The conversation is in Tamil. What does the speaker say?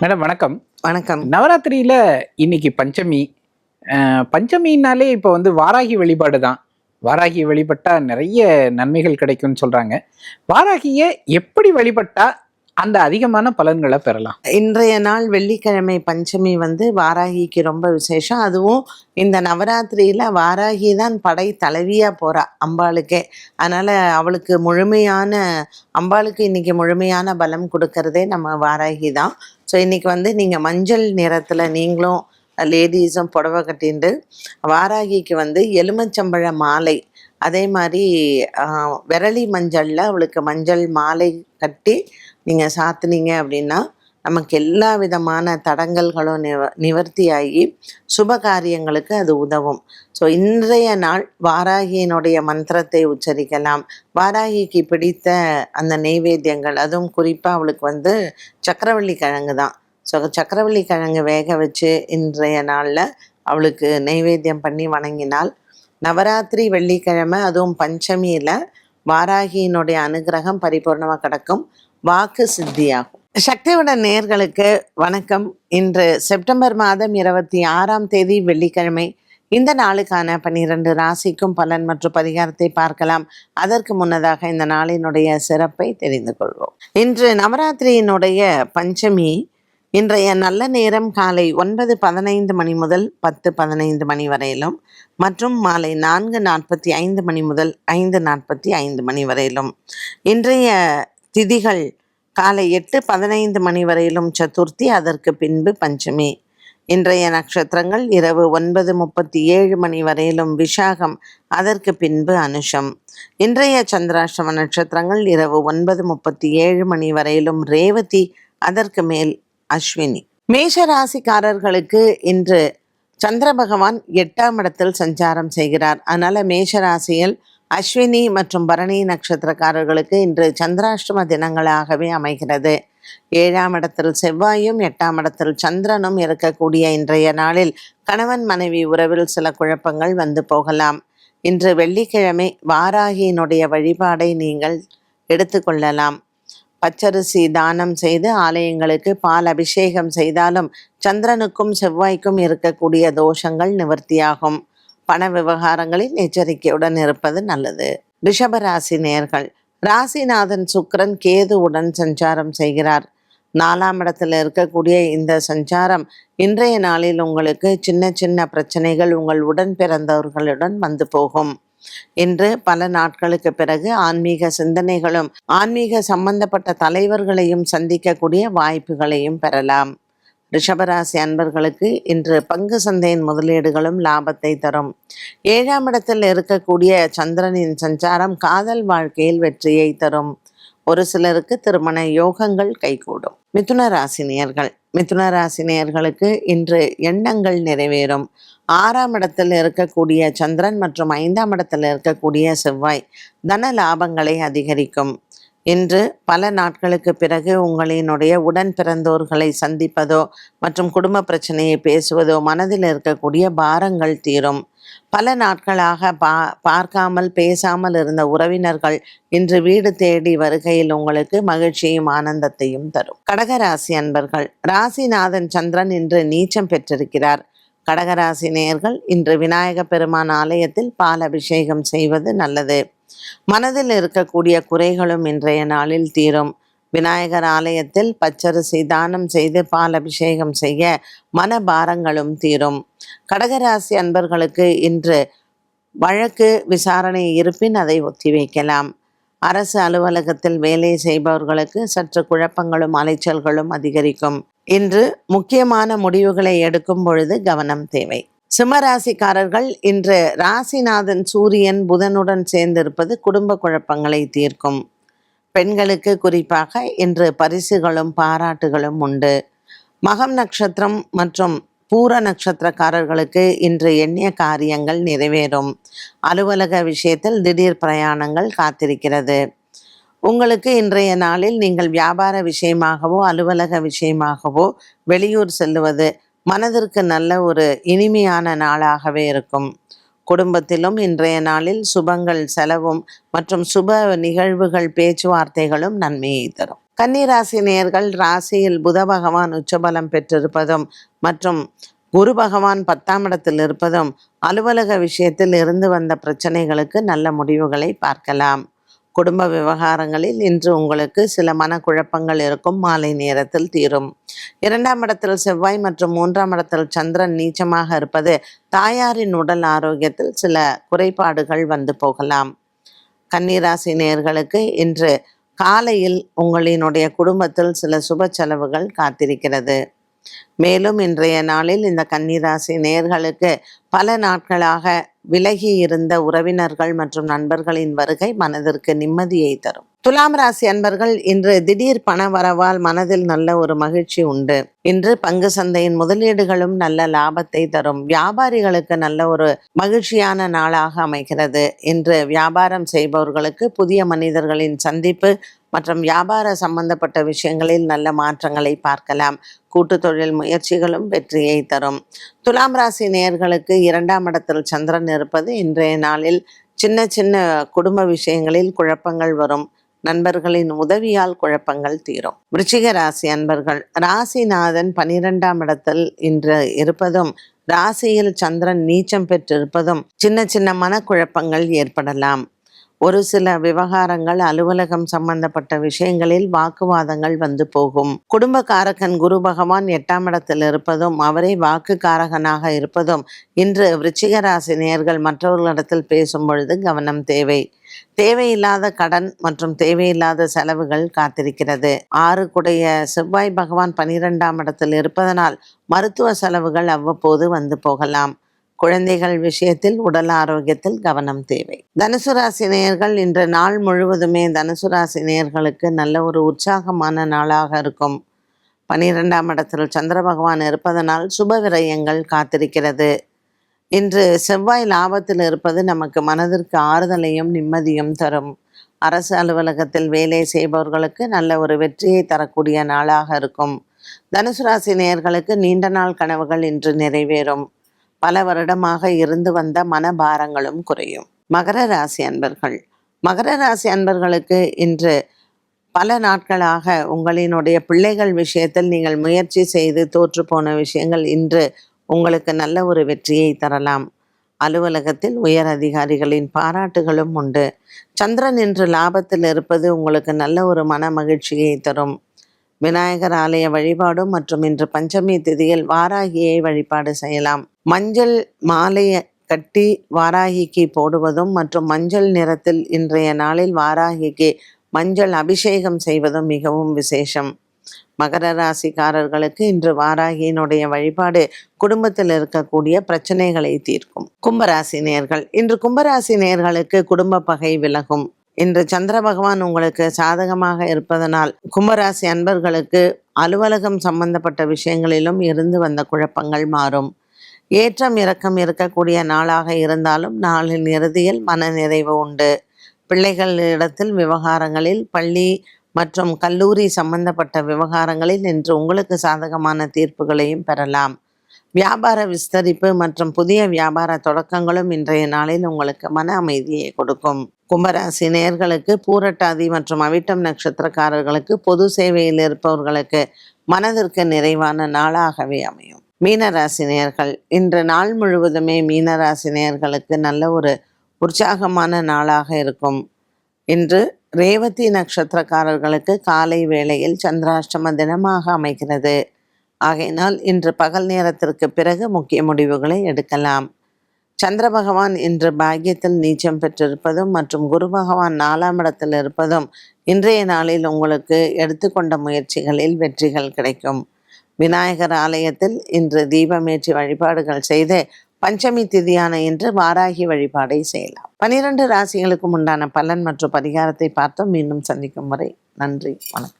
மேடம் வணக்கம். வணக்கம். நவராத்திரியில இன்னைக்கு பஞ்சமி. பஞ்சமினாலே இப்போ வந்து வாராகி வழிபாடு தான். வாராகி வழிபட்டா நிறைய நன்மைகள் கிடைக்கும்னு சொல்றாங்க. வாராகியை எப்படி வழிபட்டா அந்த அதிகமான பலன்களை பெறலாம். இன்றைய நாள் வெள்ளிக்கிழமை பஞ்சமி வந்து வாராகிக்கு ரொம்ப விசேஷம். அதுவும் இந்த நவராத்திரியில வாராகி தான் படை தலைவியா போறா அம்பாளுக்கே. அதனால அவளுக்கு முழுமையான அம்பாளுக்கு இன்னைக்கு முழுமையான பலம் கொடுக்கறதே நம்ம வாராகி தான். ஸோ இன்னைக்கு வந்து நீங்க மஞ்சள் நிறத்துல நீங்களும் லேடிஸும் புடவை கட்டிண்டு வாராகிக்கு வந்து எலுமிச்சம்பழ மாலை. அதே மாதிரி விரலி மஞ்சளில் அவளுக்கு மஞ்சள் மாலை கட்டி நீங்கள் சாத்துனீங்க அப்படின்னா நமக்கு எல்லா விதமான தடங்கல்களும் நிவ நிவர்த்தியாகி சுப காரியங்களுக்கு அது உதவும். ஸோ இன்றைய நாள் வாராகியினுடைய மந்திரத்தை உச்சரிக்கலாம். வாராகிக்கு பிடித்த அந்த நெய்வேத்தியங்கள் அதுவும் குறிப்பாக அவளுக்கு வந்து சக்கரவள்ளி கிழங்கு தான். ஸோ சக்கரவள்ளி கிழங்கு வேக வச்சு இன்றைய நாளில் அவளுக்கு நெய்வேத்தியம் பண்ணி வணங்கினால் நவராத்திரி வெள்ளிக்கிழமை அதுவும் பஞ்சமியில் வாராகியினுடைய அனுகிரகம் பரிபூர்ணமாக கிடக்கும். வாக்கு சித்தியாகும். சக்தியுடன் நேர்களுக்கு வணக்கம். இன்று செப்டம்பர் மாதம் இருபத்தி ஆறாம் தேதி வெள்ளிக்கிழமை. இந்த நாளுக்கான பன்னிரண்டு ராசிக்கும் பலன் மற்றும் பரிகாரத்தை பார்க்கலாம். அதற்கு முன்னதாக இந்த நாளினுடைய சிறப்பை தெரிந்து கொள்வோம். இன்று நவராத்திரியினுடைய பஞ்சமி. இன்றைய நல்ல நேரம் காலை ஒன்பது பதினைந்து மணி முதல் பத்து பதினைந்து மணி வரையிலும் மற்றும் மாலை நான்கு நாற்பத்தி ஐந்து மணி முதல் ஐந்து நாற்பத்தி ஐந்து மணி வரையிலும். இன்றைய திதிகள். காலை எட்டு பதினைந்து மணி வரையிலும் சதுர்த்தி அதற்கு பின்பு பஞ்சமி. இன்றைய நட்சத்திரங்கள் இரவு ஒன்பது முப்பத்தி ஏழு மணி வரையிலும் விஷாகம் அதற்கு பின்பு அனுஷம். இன்றைய சந்திராஷ்டம நட்சத்திரங்கள் இரவு ஒன்பது முப்பத்தி ஏழு மணி வரையிலும் ரேவதி அதற்கு மேல் அஸ்வினி. மேஷ ராசிக்காரர்களுக்கு இன்று சந்திர பகவான் எட்டாம் இடத்தில் சஞ்சாரம் செய்கிறார். அதனால மேஷ ராசியில் அஸ்வினி மற்றும் பரணி நட்சத்திரக்காரர்களுக்கு இன்று சந்திராஷ்டம தினங்களாகவே அமைகிறது. ஏழாம் இடத்தில் செவ்வாயும் எட்டாம் இடத்தில் சந்திரனும் இருக்கக்கூடிய இன்றைய நாளில் கணவன் மனைவி உறவில் சில குழப்பங்கள் வந்து போகலாம். இன்று வெள்ளிக்கிழமை வாராகியினுடைய வழிபாடை நீங்கள் எடுத்துக்கொள்ளலாம் பச்சரிசி தானம் செய்து ஆலயங்களுக்கு பால் அபிஷேகம் செய்தாலும் சந்திரனுக்கும் செவ்வாய்க்கும் இருக்கக்கூடிய தோஷங்கள் நிவர்த்தியாகும். பண விவகாரங்களில் எச்சரிக்கையுடன் இருப்பது நல்லது. ரிஷபராசி நேர்கள். ராசிநாதன் சுக்கிரன் கேதுவுடன் சஞ்சாரம் செய்கிறார். நாலாம் இடத்தில் இருக்கக்கூடிய இந்த சஞ்சாரம் இன்றைய நாளில் உங்களுக்கு சின்ன சின்ன பிரச்சனைகள் உங்கள் உடன் பிறந்தவர்களுடன் வந்து போகும். இன்று பல நாட்களுக்கு பிறகு ஆன்மீக சிந்தனைகளும் ஆன்மீக சம்பந்தப்பட்ட தலைவர்களையும் சந்திக்கக்கூடிய வாய்ப்புகளையும் பெறலாம். ரிஷபராசி அன்பர்களுக்கு இன்று பங்கு சந்தையின் முதலீடுகளும் லாபத்தை தரும். ஏழாம் இடத்தில் இருக்கக்கூடிய சந்திரனின் சஞ்சாரம் காதல் வாழ்க்கையில் வெற்றியை தரும். ஒரு சிலருக்கு திருமண யோகங்கள் கைகூடும். மிதுன ராசினியர்கள் மிதுன ராசினியர்களுக்கு இன்று எண்ணங்கள் நிறைவேறும். ஆறாம் இடத்தில் இருக்கக்கூடிய சந்திரன் மற்றும் ஐந்தாம் இடத்தில் இருக்கக்கூடிய செவ்வாய் தன லாபங்களை அதிகரிக்கும். இன்று பல நாட்களுக்கு பிறகு உங்களினுடைய உடன் பிறந்தோர்களை சந்திப்பதோ மற்றும் குடும்ப பிரச்சனையை பேசுவதோ மனதில் இருக்கக்கூடிய பாரங்கள் தீரும். பல நாட்களாக பா பார்க்காமல் பேசாமல் இருந்த உறவினர்கள் இன்று வீடு தேடி வருகையில் உங்களுக்கு மகிழ்ச்சியும் ஆனந்தத்தையும் தரும். கடகராசி அன்பர்கள் ராசிநாதன் சந்திரன் இன்று நீச்சம் பெற்றிருக்கிறார். கடகராசி நேயர்கள் இன்று விநாயக பெருமான் ஆலயத்தில் பால் அபிஷேகம் செய்வது நல்லது. மனதில் இருக்கக்கூடிய குறைகளும் இன்றைய நாளில் தீரும். விநாயகர் ஆலயத்தில் பச்சரிசி தானம் செய்து பால் அபிஷேகம் செய்ய மன பாரங்களும் தீரும். கடகராசி அன்பர்களுக்கு இன்று வழக்கு விசாரணை இருப்பின் அதை ஒத்திவைக்கலாம் அரசு அலுவலகத்தில் வேலை செய்பவர்களுக்கு சற்று குழப்பங்களும் அலைச்சல்களும் அதிகரிக்கும். இன்று முக்கியமான முடிவுகளை எடுக்கும் பொழுது கவனம் தேவை. சிம்மராசிக்காரர்கள் இன்று ராசிநாதன் சூரியன் புதனுடன் சேர்ந்திருப்பது குடும்ப குழப்பங்களை தீர்க்கும். பெண்களுக்கு குறிப்பாக இன்று பரிசுகளும் பாராட்டுகளும் உண்டு. மகம் நட்சத்திரம் மற்றும் பூர நட்சத்திரக்காரர்களுக்கு இன்று எண்ணிய காரியங்கள் நிறைவேறும். அலுவலக விஷயத்தில் திடீர் பிரயாணங்கள் காத்திருக்கிறது. உங்களுக்கு இன்றைய நாளில் நீங்கள் வியாபார விஷயமாகவோ அலுவலக விஷயமாகவோ வெளியூர் செல்லுவது மனதிற்கு நல்ல ஒரு இனிமையான நாளாகவே இருக்கும். குடும்பத்திலும் இன்றைய நாளில் சுபங்கள் செலவும் மற்றும் சுப நிகழ்வுகள் பேச்சுவார்த்தைகளும் நன்மையை தரும். கன்னிராசி நேர்கள் ராசியில் புத பகவான் உச்சபலம் பெற்றிருப்பதும் மற்றும் குரு பகவான் பத்தாம் இடத்தில் இருப்பதும் அலுவலக விஷயத்தில் இருந்து வந்த பிரச்சனைகளுக்கு நல்ல முடிவுகளை பார்க்கலாம். குடும்ப விவகாரங்களில் இன்று உங்களுக்கு சில மனக்குழப்பங்கள் இருக்கும். மாலை நேரத்தில் தீரும். இரண்டாம் இடத்தில் செவ்வாய் மற்றும் மூன்றாம் இடத்தில் சந்திரன் நீச்சமாக இருப்பது தாயாரின் உடல் ஆரோக்கியத்தில் சில குறைபாடுகள் வந்து போகலாம். கன்னிராசி நேர்களுக்கு இன்று காலையில் உங்களினுடைய குடும்பத்தில் சில சுப செலவுகள் காத்திருக்கிறது. மேலும் இன்றைய நாளில் இந்த கன்னிராசி நேர்களுக்கு பல நாட்களாக விலகி இருந்த உறவினர்கள் மற்றும் நண்பர்களின் வருகை மனதிற்கு நிம்மதியை தரும். துலாம் ராசி அன்பர்கள் இன்று திடீர் பண வரவால் மனதில் நல்ல ஒரு மகிழ்ச்சி உண்டு. இன்று பங்கு சந்தையின் முதலீடுகளும் நல்ல லாபத்தை தரும். வியாபாரிகளுக்கு நல்ல ஒரு மகிழ்ச்சியான நாளாக அமைகிறது. இன்று வியாபாரம் செய்பவர்களுக்கு புதிய மனிதர்களின் சந்திப்பு மற்றும் வியாபார சம்பந்தப்பட்ட விஷயங்களில் நல்ல மாற்றங்களை பார்க்கலாம். கூட்டு தொழில் முயற்சிகளும் வெற்றியை தரும். துலாம் ராசி நேயர்களுக்கு இரண்டாம் இடத்தில் சந்திரன் இருப்பது இன்றைய நாளில் சின்ன சின்ன குடும்ப விஷயங்களில் குழப்பங்கள் வரும். நண்பர்களின் உதவியால் குழப்பங்கள் தீரும். விருச்சிக ராசி அன்பர்கள் ராசிநாதன் பனிரெண்டாம் இடத்தில் இன்று இருப்பதும் ராசியில் சந்திரன் நீச்சம் பெற்றிருப்பதும் சின்ன சின்ன மனக்குழப்பங்கள் ஏற்படலாம். ஒரு சில விவகாரங்கள் அலுவலகம் சம்பந்தப்பட்ட விஷயங்களில் வாக்குவாதங்கள் வந்து போகும். குடும்பக்காரகன் குரு பகவான் எட்டாம் இடத்தில் இருப்பதும் அவரே வாக்கு காரகனாக இருப்பதும் இன்று விருச்சிக ராசி மற்றவர்களிடத்தில் பேசும் பொழுது கவனம் தேவை. தேவையில்லாத கடன் மற்றும் தேவையில்லாத செலவுகள் காத்திருக்கிறது. ஆறுக்குடைய செவ்வாய் பகவான் பனிரெண்டாம் இடத்தில் இருப்பதனால் மருத்துவ செலவுகள் அவ்வப்போது வந்து போகலாம். குழந்தைகள் விஷயத்தில் உடல் ஆரோக்கியத்தில் கவனம் தேவை. தனுசு ராசி நேயர்கள் இன்று நாள் முழுவதுமே தனுசு ராசி நேயர்களுக்கு நல்ல ஒரு உற்சாகமான நாளாக இருக்கும். பனிரெண்டாம் இடத்தில் சந்திர பகவான் இருப்பதனால் சுப விரயங்கள் காத்திருக்கிறது. இன்று செவ்வாய் லாபத்தில் இருப்பது நமக்கு மனதிற்கு ஆறுதலையும் நிம்மதியும் தரும். அரசு அலுவலகத்தில் வேலை செய்பவர்களுக்கு நல்ல ஒரு வெற்றியை தரக்கூடிய நாளாக இருக்கும். தனுசு ராசி நேயர்களுக்கு நீண்ட நாள் கனவுகள் இன்று நிறைவேறும். பல வருடமாக இருந்து வந்த மனபாரங்களும் குறையும். மகர ராசி அன்பர்கள். மகர ராசி அன்பர்களுக்கு இன்று பல நாட்களாக உங்களினுடைய பிள்ளைகள் விஷயத்தில் நீங்கள் முயற்சி செய்து தோற்று போன விஷயங்கள் இன்று உங்களுக்கு நல்ல ஒரு வெற்றியை தரலாம். அலுவலகத்தில் உயர் அதிகாரிகளின் பாராட்டுகளும் உண்டு. சந்திரன் இன்று லாபத்தில் இருப்பது உங்களுக்கு நல்ல ஒரு மன மகிழ்ச்சியை தரும். விநாயகர் ஆலய வழிபாடும் மற்றும் இன்று பஞ்சமி திதியில் வாராகியை வழிபாடு செய்யலாம். மஞ்சள் மாலையை கட்டி வாராகிக்கு போடுவதும் மற்றும் மஞ்சள் நிறத்தில் இன்றைய நாளில் வாராகிக்கு மஞ்சள் அபிஷேகம் செய்வதும் மிகவும் விசேஷம். மகர ராசிக்காரர்களுக்கு இன்று வாராகியினுடைய வழிபாடு குடும்பத்தில் இருக்கக்கூடிய பிரச்சனைகளை தீர்க்கும். கும்பராசி நேர்கள் இன்று கும்பராசி நேர்களுக்கு குடும்ப பகை விலகும். இன்று சந்திர பகவான் உங்களுக்கு சாதகமாக இருப்பதனால் கும்பராசி அன்பர்களுக்கு அலுவலகம் சம்பந்தப்பட்ட விஷயங்களிலும் இருந்து வந்த குழப்பங்கள் மாறும். ஏற்றம் இறக்கம் இருக்கக்கூடிய நாளாக இருந்தாலும் நாளின் இறுதியில் மன நிறைவு உண்டு. பிள்ளைகளிடத்தில் விவகாரங்களில் பள்ளி மற்றும் கல்லூரி சம்பந்தப்பட்ட விவகாரங்களில் இன்று உங்களுக்கு சாதகமான தீர்ப்புகளையும் பெறலாம். வியாபார விஸ்தரிப்பு மற்றும் புதிய வியாபார தொடக்கங்களும் இன்றைய நாளில் உங்களுக்கு மன அமைதியை கொடுக்கும். கும்பராசி நேர்களுக்கு பூரட்டாதி மற்றும் அவிட்டம் நட்சத்திரக்காரர்களுக்கு பொது சேவையில் இருப்பவர்களுக்கு மனதிற்கு நிறைவான நாளாகவே அமையும். மீனராசி நேர்கள் இன்று நாள் முழுவதுமே மீனராசி நேர்களுக்கு நல்ல ஒரு உற்சாகமான நாளாக இருக்கும். இன்று ரேவதி நட்சத்திரக்காரர்களுக்கு காலை வேளையில் சந்திராஷ்டம தினமாக அமைகிறது. ஆகையினால் இன்று பகல் நேரத்திற்கு பிறகு முக்கிய முடிவுகளை எடுக்கலாம். சந்திர பகவான் இன்று பாக்கியத்தில் நீச்சம் பெற்றிருப்பதும் மற்றும் குரு பகவான் நாலாம் இடத்தில் இருப்பதும் இன்றைய நாளில் உங்களுக்கு எடுத்துக்கொண்ட முயற்சிகளில் வெற்றிகள் கிடைக்கும். விநாயகர் ஆலயத்தில் இன்று தீபமேற்றி வழிபாடுகள் செய்து பஞ்சமி திதியான இன்று வாராகி வழிபாடை செய்யலாம். பனிரெண்டு ராசிகளுக்கும் உண்டான பலன் மற்றும் பரிகாரத்தை பார்த்தோம். மீண்டும் சந்திக்கும் வரை நன்றி. வணக்கம்.